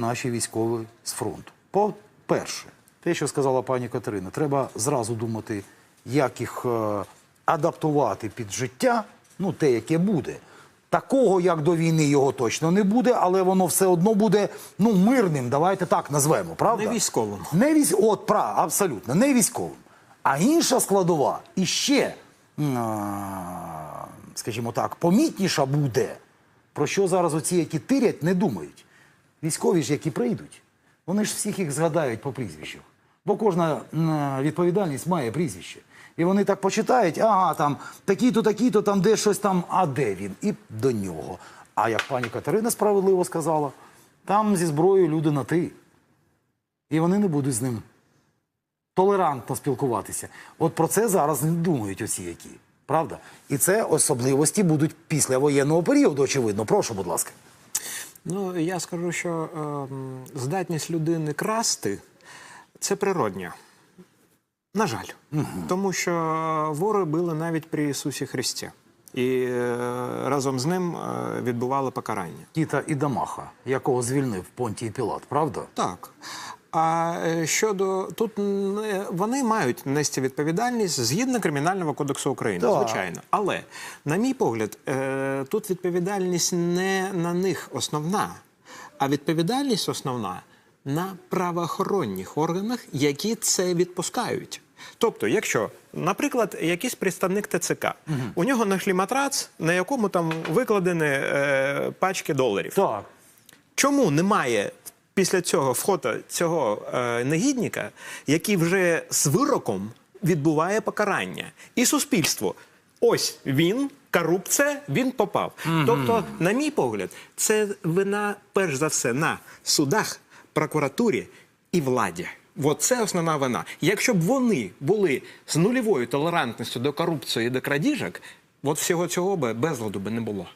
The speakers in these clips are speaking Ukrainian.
наші військові з фронту. По-перше, те, що сказала пані Катерина, треба зразу думати, як їх е, адаптувати під життя, ну те, яке буде. Такого, як до війни, його точно не буде, але воно все одно буде ну, мирним, давайте так назвемо, правда? Не військовим. Не військ... От, пра, абсолютно, не військовим. А інша складова іще, скажімо так, помітніша буде, про що зараз оці, які тирять, не думають. Військові ж, які прийдуть, вони ж всіх їх згадають по прізвищах. Бо кожна відповідальність має прізвище. І вони так почитають, ага, там такі-то, такі-то, там де щось там, а де він? І до нього. А як пані Катерина справедливо сказала, там зі зброєю люди на ти. І вони не будуть з ним толерантно спілкуватися. От про це зараз не думають оці які. Правда? І це особливості будуть після воєнного періоду, очевидно. Прошу, будь ласка. Ну, я скажу, що е, здатність людини красти це природня. На жаль. Тому що вори били навіть при Ісусі Христі. І е, разом з ним е, відбували покарання. Тіта Ідамаха, якого звільнив Понтій Пілат, правда? Так. А е, щодо тут вони мають нести відповідальність згідно Кримінального кодексу України, Так. звичайно. Але, на мій погляд, е, тут відповідальність не на них основна, а відповідальність основна на правоохоронних органах, які це відпускають. Тобто, якщо, наприклад, якийсь представник ТЦК, у нього знайшли матрац, на якому там викладені е, пачки доларів. Так. Чому немає після цього фото цього е, негідника, який вже з вироком відбуває покарання? І суспільство. Ось він, корупція, він попав. Тобто, на мій погляд, це вина перш за все на судах, прокуратурі і владі. От це основна вина. Якщо б вони були з нульовою толерантністю до корупції і до крадіжок, от всього цього би безладу би не було.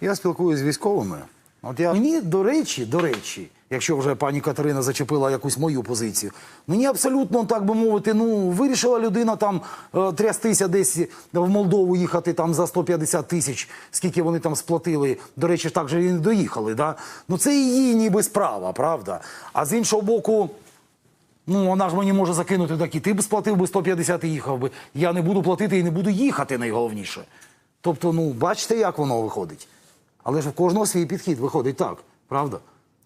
Я спілкуюся з військовими. От я мені, до речі, до речі, якщо вже пані Катерина зачепила якусь мою позицію, мені абсолютно, так би мовити, ну вирішила людина там е, трястися десь в Молдову їхати там за 150 тисяч, скільки вони там сплатили. До речі, так же і не доїхали. Да? Ну це її ніби справа, правда. А з іншого боку. Ну, вона ж мені може закинути такі. Ти б сплатив би 150 і їхав би. Я не буду платити і не буду їхати найголовніше. Тобто, ну, бачите, як воно виходить. Але ж у кожного свій підхід виходить так, правда?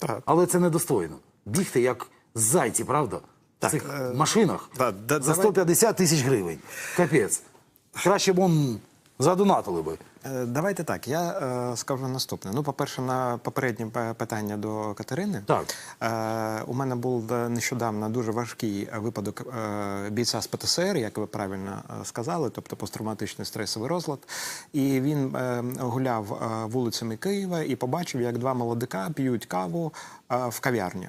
Так. Але це недостойно. Бігти як зайці, правда? Так, В цих е, машинах да, да, за 150 тисяч гривень. Капець. Краще б он задонатили би. Е, Давайте так. Я е, скажу наступне. Ну, по-перше, на попереднє питання до Катерини. Так. Е, у мене був е, нещодавно дуже важкий е, випадок е, бійця з ПТСР, як ви правильно е, сказали, тобто посттравматичний стресовий розлад. І він е, гуляв е, вулицями Києва і побачив, як два молодика п'ють каву е, в кав'ярні.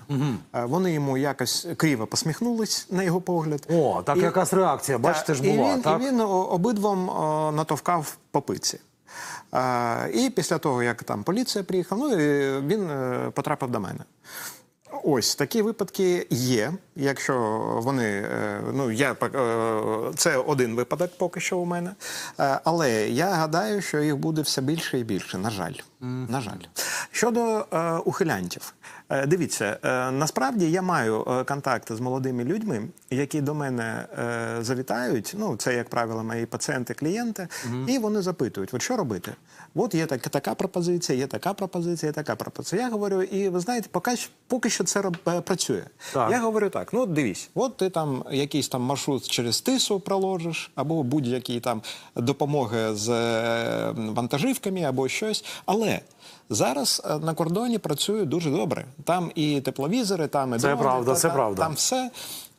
Е, вони йому якось криво посміхнулись на його погляд. О, так І- якась реакція, бачите ж і була, він, так? І він обидвом о, натовкав по пиці. І після того, як там поліція приїхала, ну, і він е, потрапив до мене. Ось такі випадки є. Якщо вони е, ну я е, це один випадок поки що у мене. Але я гадаю, що їх буде все більше і більше. На жаль, на жаль. Щодо е, ухилянтів, дивіться, е, насправді я маю е, контакти з молодими людьми, які до мене е, завітають. Ну, це, як правило, мої пацієнти, клієнти, і вони запитують: от що робити? От є так, така пропозиція, є така пропозиція, є така пропозиція. Я говорю, і ви знаєте, поки, поки що це е, працює. Так. Я говорю так: ну дивись, от ти там якийсь там маршрут через тису проложиш, або будь-які там допомоги з е, вантажівками, або щось. Але зараз е, на кордоні працює дуже добре. Там і тепловізори, там і Це дрони, правда, та- це та- правда. Там все.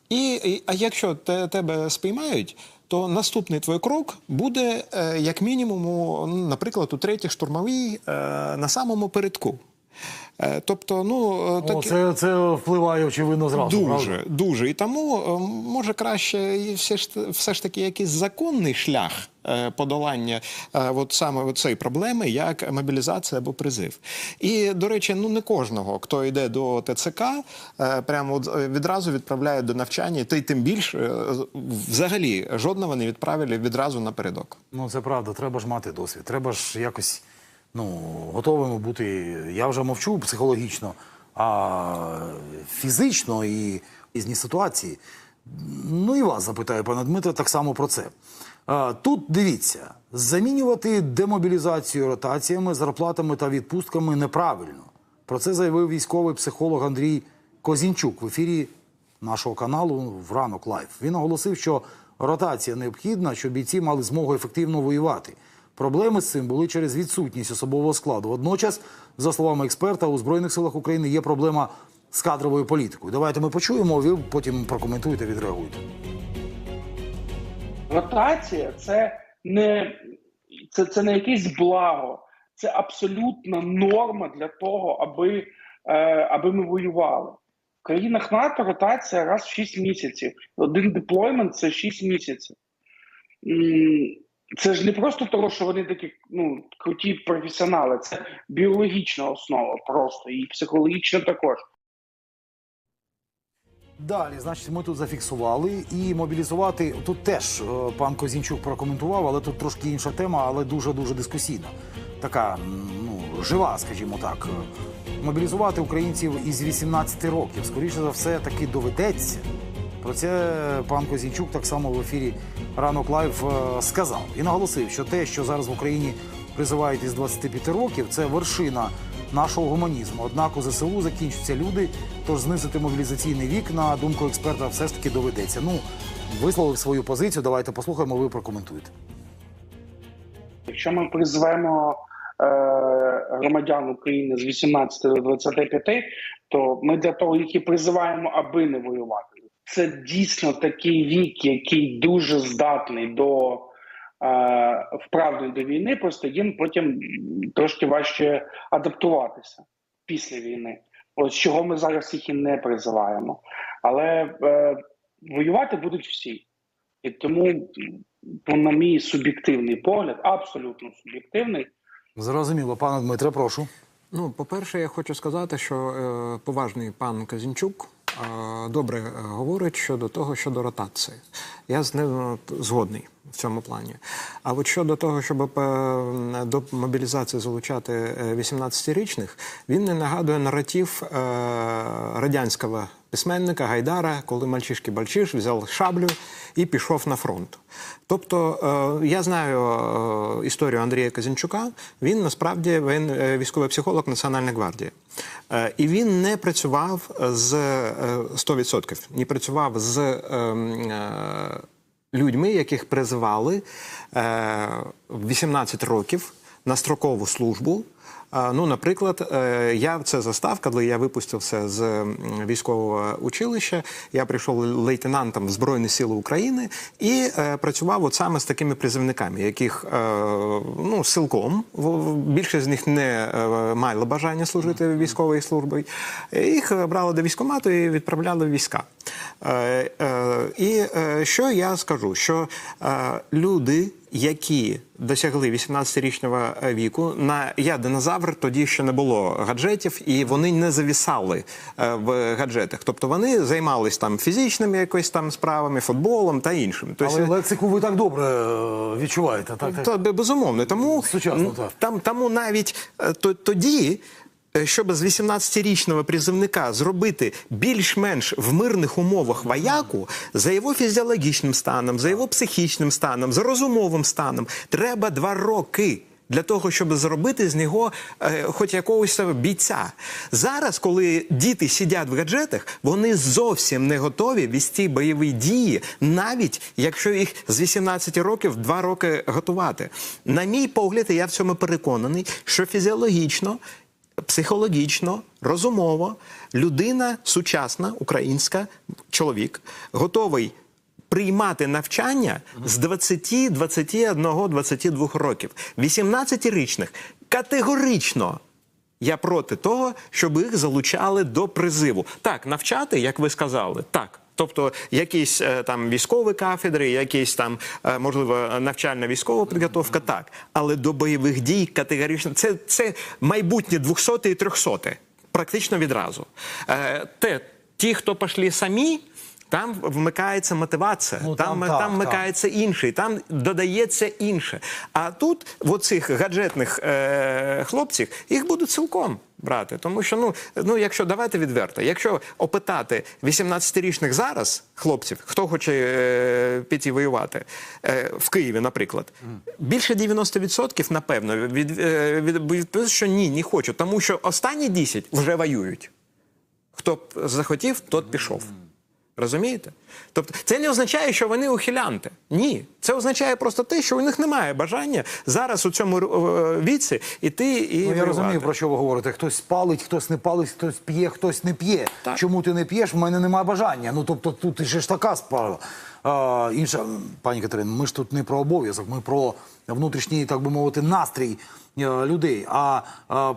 І, і а якщо те, тебе спіймають, то наступний твій крок буде е, як мінімум, у, ну, наприклад, у третій штурмовій е, на самому передку. Е, тобто, ну е, О, це, це впливає, очевидно, зразу. правда? Дуже, дуже. І тому е, може краще і все ж все ж таки якийсь законний шлях подолання от саме цей проблеми, як мобілізація або призив. І до речі, ну не кожного, хто йде до ТЦК, прямо от, відразу відправляють до навчання, та й тим більше взагалі жодного не відправили відразу напередок. Ну, це правда, треба ж мати досвід. Треба ж якось ну, готовими бути. Я вже мовчу психологічно. а фізично і різні ситуації. Ну і вас запитаю, пане Дмитре, так само про це. Тут дивіться, замінювати демобілізацію ротаціями, зарплатами та відпустками неправильно. Про це заявив військовий психолог Андрій Козінчук в ефірі нашого каналу в ранок лайф. Він оголосив, що ротація необхідна, щоб бійці мали змогу ефективно воювати. Проблеми з цим були через відсутність особового складу. Водночас, за словами експерта, у Збройних силах України є проблема з кадровою політикою. Давайте ми почуємо, ви потім прокоментуєте, відреагуєте. Ротація це не це, це не якесь благо, це абсолютна норма для того, аби, е, аби ми воювали. В країнах НАТО ротація раз в 6 місяців. Один деплоймент це 6 місяців. Це ж не просто тому, що вони такі ну, круті професіонали, це біологічна основа просто і психологічна також. Далі, значить, ми тут зафіксували і мобілізувати. Тут теж е, пан Козінчук прокоментував, але тут трошки інша тема, але дуже дуже дискусійна. Така ну жива, скажімо так. Мобілізувати українців із 18 років. Скоріше за все, таки доведеться. Про це пан Козінчук так само в ефірі ранок лайв е, сказав і наголосив, що те, що зараз в Україні призивають із 25 років, це вершина нашого гуманізму. Однак у ЗСУ закінчаться люди, тож знизити мобілізаційний вік, на думку експерта, все ж таки доведеться. Ну, висловив свою позицію. Давайте послухаємо, ви прокоментуєте. Якщо ми призвемо е, громадян України з 18 до 25, то ми для того їх і призиваємо, аби не воювати. Це дійсно такий вік, який дуже здатний до е, вправди до війни, просто їм потім трошки важче адаптуватися після війни. От чого ми зараз їх і не призиваємо. Але е, воювати будуть всі. І тому, ну, на мій суб'єктивний погляд, абсолютно суб'єктивний, Зрозуміло, пане Дмитре, прошу. Ну, по-перше, я хочу сказати, що е, поважний пан Казінчук добре е, говорить щодо того, щодо ротації. Я з ним е, згодний в цьому плані. А от щодо того, щоб е, до мобілізації залучати е, 18-річних, він не нагадує наратив е, радянського письменника Гайдара, коли мальчишки бальчиш взяв шаблю і пішов на фронт. Тобто е, я знаю е, історію Андрія Казінчука. Він насправді він е, військовий психолог Національної гвардії. І він не працював з е, 100%, не працював з людьми, яких призивали е, в 18 років на строкову службу. Ну, наприклад, е, я це застав, коли я випустився з військового училища. Я прийшов лейтенантом в Збройні Сили України і е, працював от саме з такими призивниками, яких е, ну, силком в- в- більшість з них не мали бажання служити військовою службою. Їх брали до військкомату і відправляли в війська. І що я скажу? Що люди, які досягли 18-річного віку, на я динозавр, тоді ще не було гаджетів, і вони не завісали е, в гаджетах. Тобто вони займались там фізичними якось там справами, футболом та іншим. Тобто, Але лексику ви так добре е, відчуваєте. Так, так. та, безумовно. Тому, Сучасно, так. там, тому навіть е, то- тоді, щоб з 18-річного призовника зробити більш-менш в мирних умовах вояку, за його фізіологічним станом, за його психічним станом, за розумовим станом, треба два роки. Для того, щоб зробити з нього е, хоч якогось бійця. Зараз, коли діти сидять в гаджетах, вони зовсім не готові вести бойові дії, навіть якщо їх з 18 років два роки готувати. На мій погляд, я в цьому переконаний, що фізіологічно, психологічно, розумово людина сучасна, українська, чоловік, готовий приймати навчання з 20, 21, 22 років. 18-річних категорично. Я проти того, щоб їх залучали до призиву. Так, навчати, як ви сказали, так. Тобто якісь е, там військові кафедри, якісь там е, можливо навчальна військова підготовка, так. Але до бойових дій категорично це, це майбутнє 200 і 300 практично відразу. Е, Те, ті, хто пішли самі, Там вмикається мотивація, Ну, там, там там, так, так. вмикається інший, там додається інше. А тут, в оцих гаджетних е, хлопців, їх будуть цілком брати. Тому що, ну, ну, якщо давайте відверто, якщо опитати 18-річних зараз хлопців, хто хоче е, піти воювати е, в Києві, наприклад, більше 90% напевно від, е, від, відповість, що ні, не хочу, тому що останні 10 вже воюють. Хто б захотів, тот пішов. Розумієте? Тобто це не означає, що вони ухилянти. Ні. Це означає просто те, що у них немає бажання зараз у цьому е, віці іти і Ну, я розумію, про що ви говорите. Хтось палить, хтось не палить, хтось п'є, хтось не п'є. Так. Чому ти не п'єш? В мене немає бажання. Ну тобто тут ще ж така справа. Інша, пані Катерина, ми ж тут не про обов'язок, ми про внутрішній, так би мовити, настрій е, людей. А,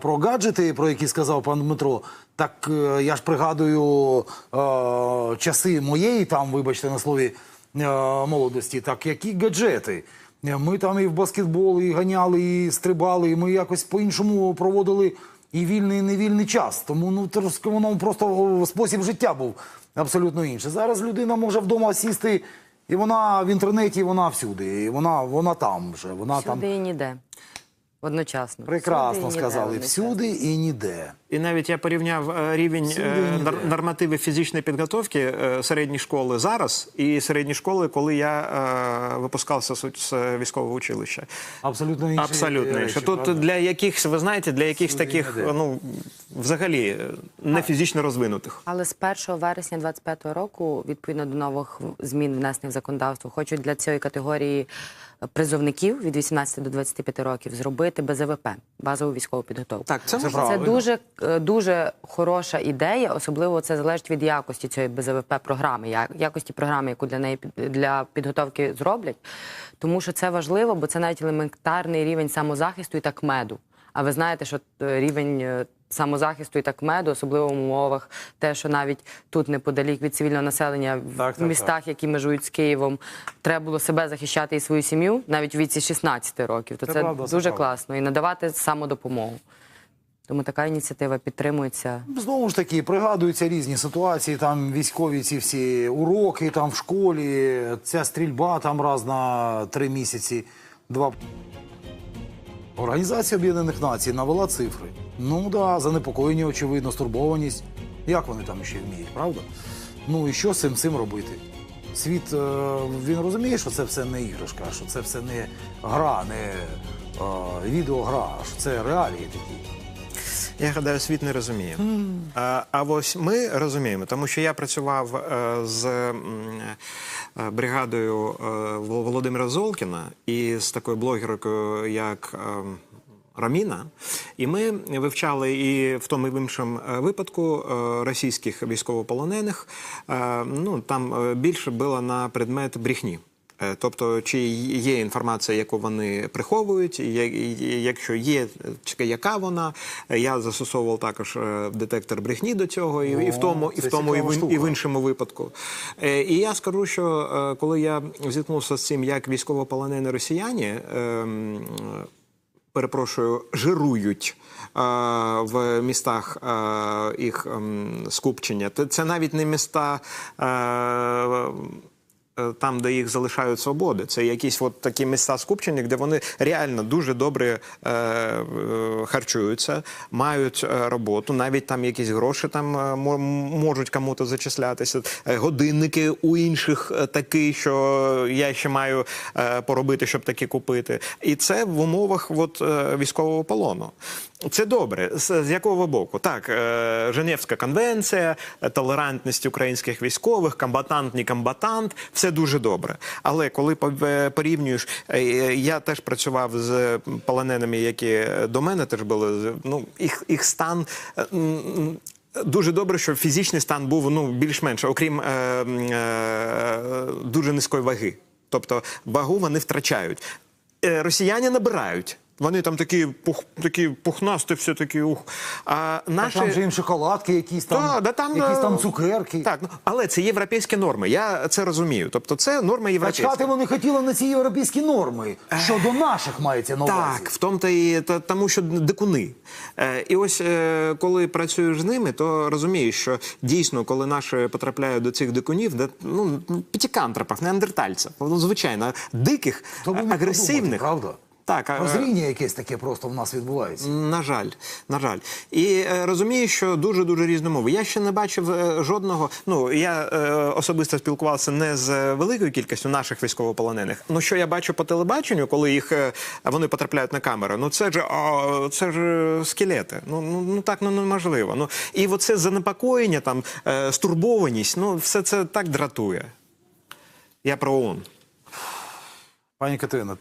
про гаджети, про які сказав пан Дмитро, так е, я ж пригадую е, часи моєї, там, вибачте, на слові молодості, так які гаджети. Ми там і в баскетбол, і ганяли, і стрибали, і ми якось по-іншому проводили і вільний, і невільний час. Тому ну воно просто спосіб життя був абсолютно інше. Зараз людина може вдома сісти, і вона в інтернеті, вона всюди, і вона, вона там вже. Вона там і ніде. Одночасно. прекрасно Всюди і ніде сказали. одночасно. Всюди і ніде. І навіть я порівняв е, рівень е, нормативів фізичної підготовки е, середньої школи зараз і середньої школи, коли я випускався з, з військового училища. Абсолютно інші Абсолютно. інше. Тут правда? для якихось, ви знаєте, для якихось таких, ну взагалі не фізично розвинутих. Але з 1 вересня 25 року, відповідно до нових змін внесених в законодавство, хочуть для цієї категорії призовників від 18 до 25 років зробити БЗВП базову військову підготовку. Так, це, Це Це дуже дуже хороша ідея, особливо це залежить від якості цієї БЗВП програми, якості програми, яку для неї для підготовки зроблять. Тому що це важливо, бо це навіть елементарний рівень самозахисту і так меду. А ви знаєте, що е, рівень е, самозахисту і так меду, особливо в умовах, те, що навіть тут неподалік від цивільного населення в Так, так, містах, які межують з Києвом, треба було себе захищати і свою сім'ю навіть у віці 16 років. То Це це, правда, дуже класно і надавати самодопомогу. Тому така ініціатива підтримується. Знову ж таки, пригадуються різні ситуації, там військові ці всі уроки там в школі, ця стрільба там раз на три місяці, два. Організація Об'єднаних Націй навела цифри. Ну да, занепокоєння, очевидно, стурбованість. Як вони там ще вміють, правда? Ну і що з цим цим робити? Світ е, він розуміє, що це все не іграшка, що це все не гра, не е, відеогра, що це реалії такі. Я гадаю, світ не розуміє. А, а ось ми розуміємо, тому що я працював е, з е, бригадою е, Володимира Золкіна і з такою блогеркою, як. Раміна, і ми вивчали і в тому і в іншому випадку російських військовополонених. Ну там більше було на предмет брехні. Е, Тобто, чи є інформація, яку вони приховують, якщо є, чи яка вона, я застосовував також е, детектор брехні до цього, і, і в тому, і в тому, і в, і в іншому випадку. Е, І я скажу, що коли я зіткнувся з цим, як військовополонені росіяни. ем, перепрошую, жирують в містах їх ем, скупчення. Це навіть не міста. Е, там, де їх залишають свободи, це якісь от такі місця скупчення, де вони реально дуже добре е, е, харчуються, мають е, роботу, навіть там якісь гроші там е, можуть кому-то зачислятися. Годинники у інших такі, що я ще маю е, поробити, щоб такі купити. І це в умовах от, е, військового полону. Це добре. З, якого боку? Так, е, Женевська конвенція, толерантність українських військових, комбатант, не комбатант, все дуже добре. Але коли е, порівнюєш, е, я теж працював з полоненими, які до мене теж були. Ну, їх, їх стан. Дуже добре, що фізичний стан був ну більш-менш, окрім е, е, дуже низької ваги. Тобто вагу вони втрачають. Росіяни набирають. Вони там такі пух, такі пухнасті, все такі ух. А наші Там же їм шоколадки, якісь там, Та, да, там, якісь е, там цукерки. Так, ну але це європейські норми. Я це розумію. Тобто, це норми європейські. Чекати вони хотіли на ці європейські норми, що до наших мається на увазі. Так, в тому та і та, тому, що дикуни. Е, і ось е, коли працюєш з ними, то розумієш, що дійсно, коли наші потрапляють до цих дикунів, де ну п'ятикантропів, неандертальців, ну, звичайно, диких, агресивних, подумайте, правда? Так, Прозріння якесь таке просто в нас відбувається. На жаль, на жаль. І е, розумію, що дуже дуже різні мови. Я ще не бачив е, жодного. Ну я е, особисто спілкувався не з великою кількістю наших військовополонених. Ну що я бачу по телебаченню, коли їх вони потрапляють на камеру. Ну це ж а, це ж скелети. Ну ну, ну так ну неможливо. Ну і оце занепокоєння, там стурбованість. Ну все це так дратує. Я про ООН. Пані Катерина,